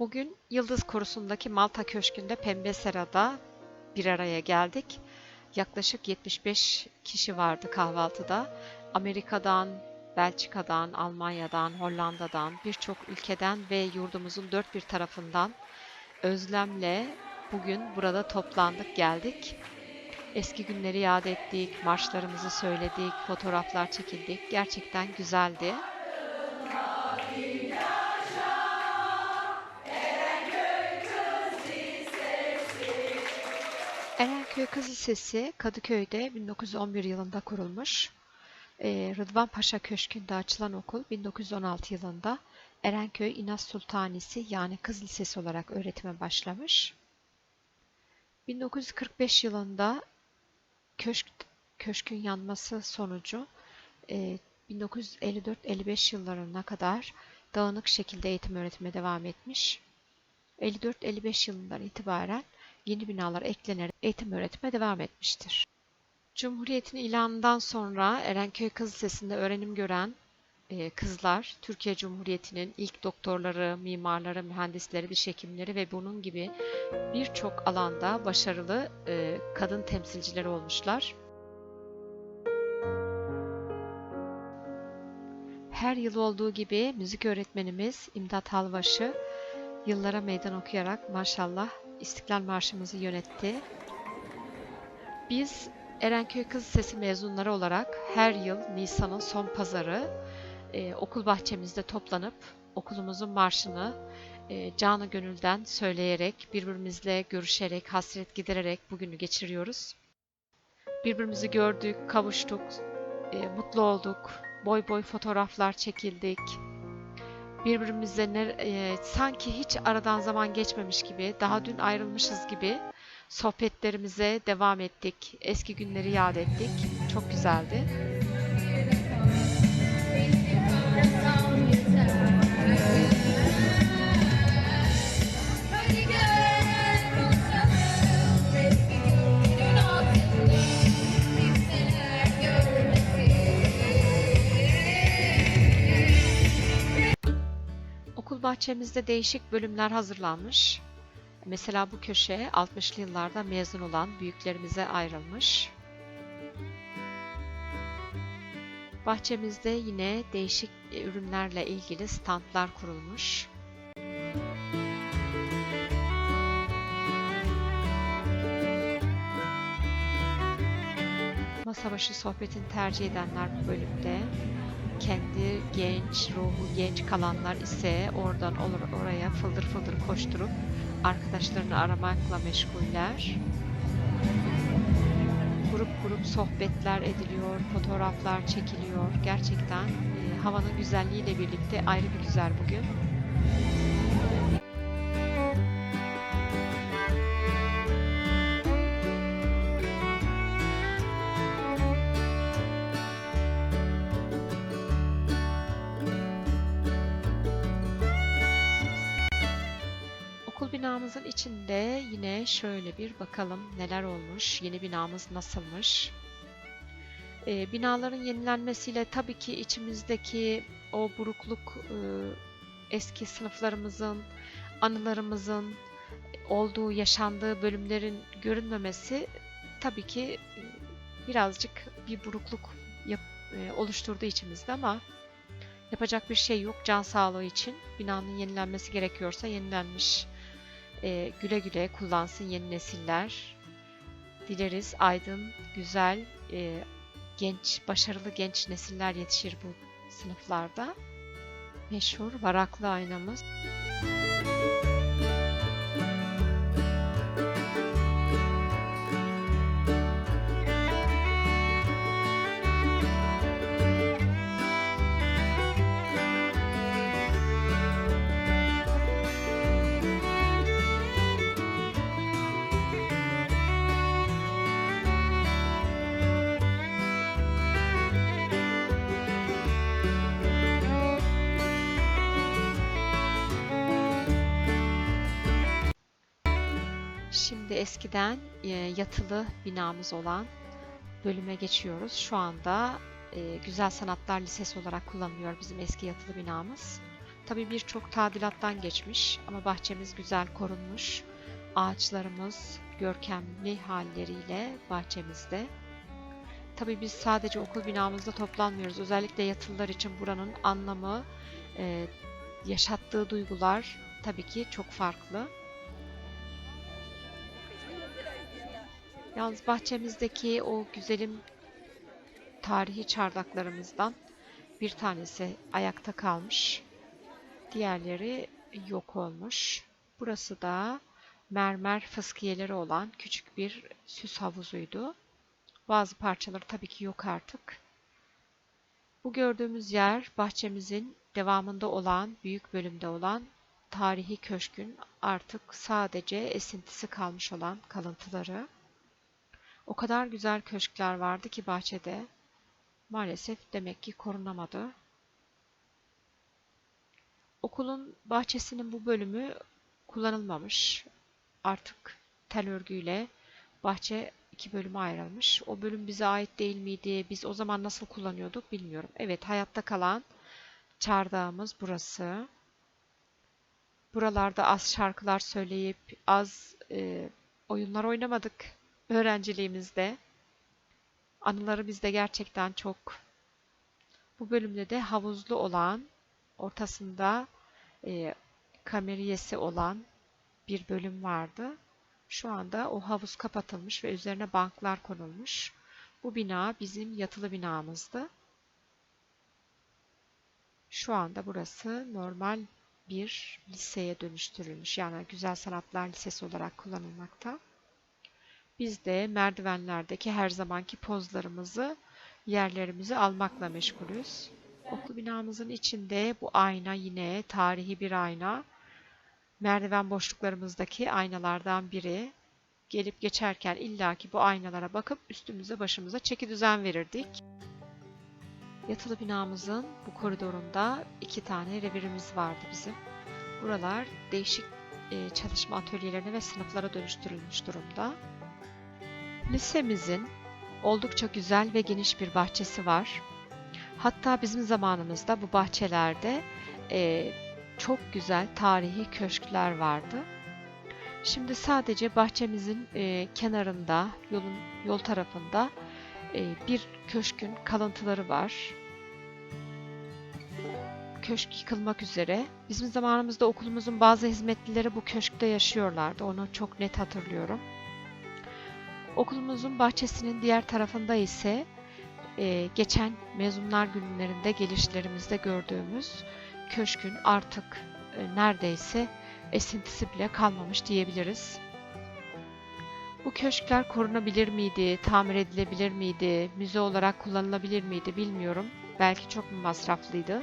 Bugün Yıldız Korusu'ndaki Malta Köşkü'nde Pembe Sera'da bir araya geldik. Yaklaşık 75 kişi vardı kahvaltıda. Amerika'dan, Belçika'dan, Almanya'dan, Hollanda'dan, birçok ülkeden ve yurdumuzun dört bir tarafından özlemle bugün burada toplandık, geldik. Eski günleri yad ettik, marşlarımızı söyledik, fotoğraflar çekildik. Gerçekten güzeldi. Erenköy Kız Lisesi Kadıköy'de 1911 yılında kurulmuş. Ee, Rıdvan Paşa Köşkü'nde açılan okul 1916 yılında Erenköy İnaz Sultanisi yani Kız Lisesi olarak öğretime başlamış. 1945 yılında köşk, köşkün yanması sonucu e, 1954-55 yıllarına kadar dağınık şekilde eğitim öğretime devam etmiş. 54-55 yılından itibaren yeni binalar eklenerek eğitim öğretime devam etmiştir. Cumhuriyet'in ilanından sonra Erenköy Kız Lisesi'nde öğrenim gören e, kızlar, Türkiye Cumhuriyeti'nin ilk doktorları, mimarları, mühendisleri, diş hekimleri ve bunun gibi birçok alanda başarılı e, kadın temsilcileri olmuşlar. Her yıl olduğu gibi müzik öğretmenimiz İmdat Halvaşı yıllara meydan okuyarak maşallah İstiklal Marşımızı yönetti. Biz Erenköy Kız Lisesi mezunları olarak her yıl Nisan'ın son pazarı e, okul bahçemizde toplanıp okulumuzun marşını e, canı gönülden söyleyerek, birbirimizle görüşerek, hasret gidererek bugünü geçiriyoruz. Birbirimizi gördük, kavuştuk, e, mutlu olduk, boy boy fotoğraflar çekildik. Birbirimize ne, e, sanki hiç aradan zaman geçmemiş gibi, daha dün ayrılmışız gibi sohbetlerimize devam ettik. Eski günleri yad ettik. Çok güzeldi. Bahçemizde değişik bölümler hazırlanmış. Mesela bu köşe 60'lı yıllarda mezun olan büyüklerimize ayrılmış. Bahçemizde yine değişik e, ürünlerle ilgili standlar kurulmuş. Masa başı sohbetini tercih edenler bu bölümde. Kendi genç, ruhu genç kalanlar ise oradan olur oraya fıldır fıldır koşturup arkadaşlarını aramakla meşguller. Grup grup sohbetler ediliyor, fotoğraflar çekiliyor. Gerçekten e, havanın güzelliğiyle birlikte ayrı bir güzel bugün. Binamızın içinde yine şöyle bir bakalım neler olmuş, yeni binamız nasılmış. Ee, binaların yenilenmesiyle tabii ki içimizdeki o burukluk, e, eski sınıflarımızın, anılarımızın olduğu, yaşandığı bölümlerin görünmemesi tabii ki e, birazcık bir burukluk yap- e, oluşturdu içimizde ama yapacak bir şey yok. Can sağlığı için binanın yenilenmesi gerekiyorsa yenilenmiş e, güle güle kullansın yeni nesiller. Dileriz aydın, güzel, e, genç, başarılı genç nesiller yetişir bu sınıflarda. Meşhur varaklı aynamız. Şimdi eskiden e, yatılı binamız olan bölüme geçiyoruz. Şu anda e, Güzel Sanatlar Lisesi olarak kullanılıyor bizim eski yatılı binamız. Tabii birçok tadilattan geçmiş ama bahçemiz güzel korunmuş. Ağaçlarımız görkemli halleriyle bahçemizde. Tabii biz sadece okul binamızda toplanmıyoruz. Özellikle yatılılar için buranın anlamı, e, yaşattığı duygular tabii ki çok farklı. Yalnız bahçemizdeki o güzelim tarihi çardaklarımızdan bir tanesi ayakta kalmış. Diğerleri yok olmuş. Burası da mermer fıskiyeleri olan küçük bir süs havuzuydu. Bazı parçaları tabii ki yok artık. Bu gördüğümüz yer bahçemizin devamında olan, büyük bölümde olan tarihi köşkün artık sadece esintisi kalmış olan kalıntıları. O kadar güzel köşkler vardı ki bahçede. Maalesef demek ki korunamadı. Okulun bahçesinin bu bölümü kullanılmamış. Artık tel örgüyle bahçe iki bölüme ayrılmış. O bölüm bize ait değil miydi? Biz o zaman nasıl kullanıyorduk bilmiyorum. Evet hayatta kalan çardağımız burası. Buralarda az şarkılar söyleyip az e, oyunlar oynamadık öğrenciliğimizde. Anıları bizde gerçekten çok. Bu bölümde de havuzlu olan, ortasında e, kameriyesi olan bir bölüm vardı. Şu anda o havuz kapatılmış ve üzerine banklar konulmuş. Bu bina bizim yatılı binamızdı. Şu anda burası normal bir liseye dönüştürülmüş. Yani Güzel Sanatlar Lisesi olarak kullanılmakta. Biz de merdivenlerdeki her zamanki pozlarımızı, yerlerimizi almakla meşgulüz. Okul binamızın içinde bu ayna yine tarihi bir ayna. Merdiven boşluklarımızdaki aynalardan biri. Gelip geçerken illaki bu aynalara bakıp üstümüze başımıza çeki düzen verirdik. Yatılı binamızın bu koridorunda iki tane revirimiz vardı bizim. Buralar değişik e, çalışma atölyelerine ve sınıflara dönüştürülmüş durumda. Lisemizin oldukça güzel ve geniş bir bahçesi var. Hatta bizim zamanımızda bu bahçelerde e, çok güzel tarihi köşkler vardı. Şimdi sadece bahçemizin e, kenarında, yolun yol tarafında e, bir köşkün kalıntıları var. Köşk yıkılmak üzere. Bizim zamanımızda okulumuzun bazı hizmetlileri bu köşkte yaşıyorlardı. Onu çok net hatırlıyorum. Okulumuzun bahçesinin diğer tarafında ise e, geçen mezunlar günlerinde gelişlerimizde gördüğümüz köşkün artık e, neredeyse esintisi bile kalmamış diyebiliriz. Bu köşkler korunabilir miydi, tamir edilebilir miydi, müze olarak kullanılabilir miydi bilmiyorum. Belki çok mu masraflıydı.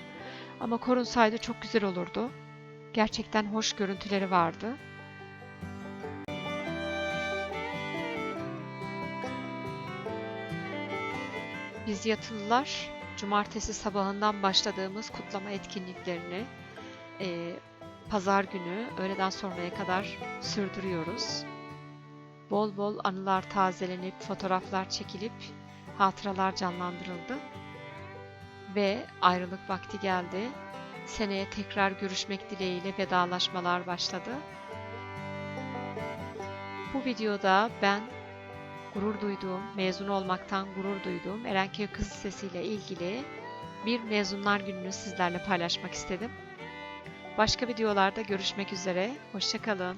Ama korunsaydı çok güzel olurdu. Gerçekten hoş görüntüleri vardı. Biz yatılılar cumartesi sabahından başladığımız kutlama etkinliklerini e, pazar günü öğleden sonraya kadar sürdürüyoruz. Bol bol anılar tazelenip, fotoğraflar çekilip, hatıralar canlandırıldı. Ve ayrılık vakti geldi. Seneye tekrar görüşmek dileğiyle vedalaşmalar başladı. Bu videoda ben gurur duyduğum, mezun olmaktan gurur duyduğum Erenköy Kız Lisesi ile ilgili bir mezunlar gününü sizlerle paylaşmak istedim. Başka videolarda görüşmek üzere. Hoşçakalın.